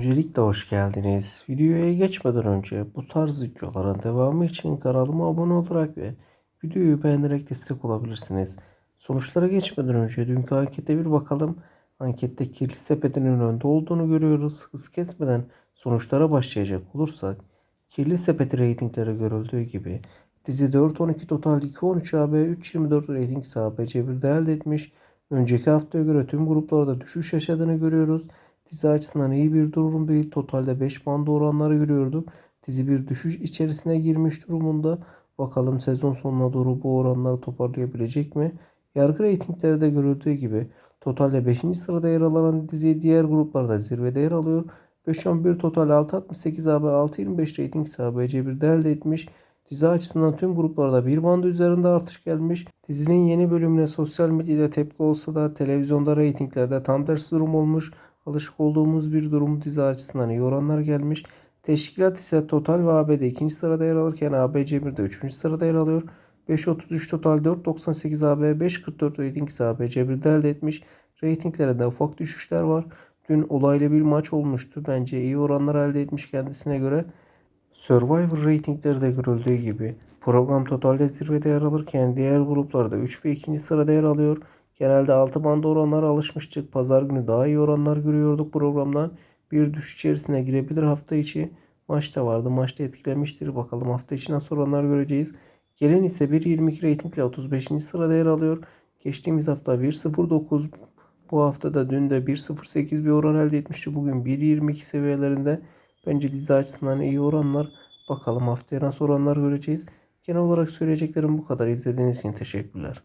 Öncelikle hoş geldiniz. Videoya geçmeden önce bu tarz videoların devamı için kanalıma abone olarak ve videoyu beğenerek destek olabilirsiniz. Sonuçlara geçmeden önce dünkü ankete bir bakalım. Ankette kirli sepetinin önde olduğunu görüyoruz. Hız kesmeden sonuçlara başlayacak olursak kirli sepeti reytingleri görüldüğü gibi dizi 4-12 total 2-13 AB 3-24 reyting sahibi bir elde etmiş. Önceki haftaya göre tüm gruplarda düşüş yaşadığını görüyoruz. Dizi açısından iyi bir durum değil. Totalde 5 banda oranları görüyorduk. Dizi bir düşüş içerisine girmiş durumunda. Bakalım sezon sonuna doğru bu oranları toparlayabilecek mi? Yargı reytingleri görüldüğü gibi totalde 5. sırada yer alan dizi diğer gruplarda zirvede yer alıyor. 5-11 total 6.68 AB 6.25 reyting sahibi bir elde etmiş. Dizi açısından tüm gruplarda bir band üzerinde artış gelmiş. Dizinin yeni bölümüne sosyal medyada tepki olsa da televizyonda reytinglerde tam tersi durum olmuş. Alışık olduğumuz bir durum dizi açısından iyi oranlar gelmiş. Teşkilat ise Total ve AB'de ikinci sırada yer alırken ABC 1'de üçüncü sırada yer alıyor. 5.33 total 4.98 AB 5.44 rating ise ABC 1'de elde etmiş. Reytinglerinde ufak düşüşler var. Dün olaylı bir maç olmuştu. Bence iyi oranlar elde etmiş kendisine göre. Survivor reytingleri de görüldüğü gibi program totalde zirvede yer alırken diğer gruplarda 3 ve 2. sırada yer alıyor. Genelde 6 banda oranlara alışmıştık. Pazar günü daha iyi oranlar görüyorduk programdan. Bir düşüş içerisine girebilir hafta içi. Maçta vardı. Maçta etkilemiştir. Bakalım hafta içi nasıl oranlar göreceğiz. Gelen ise 1.22 reytingle 35. sırada yer alıyor. Geçtiğimiz hafta 1.09 bu hafta da dün de 1.08 bir oran elde etmişti. Bugün 1.22 seviyelerinde. Bence dizi açısından iyi oranlar. Bakalım haftaya nasıl oranlar göreceğiz. Genel olarak söyleyeceklerim bu kadar. İzlediğiniz için teşekkürler.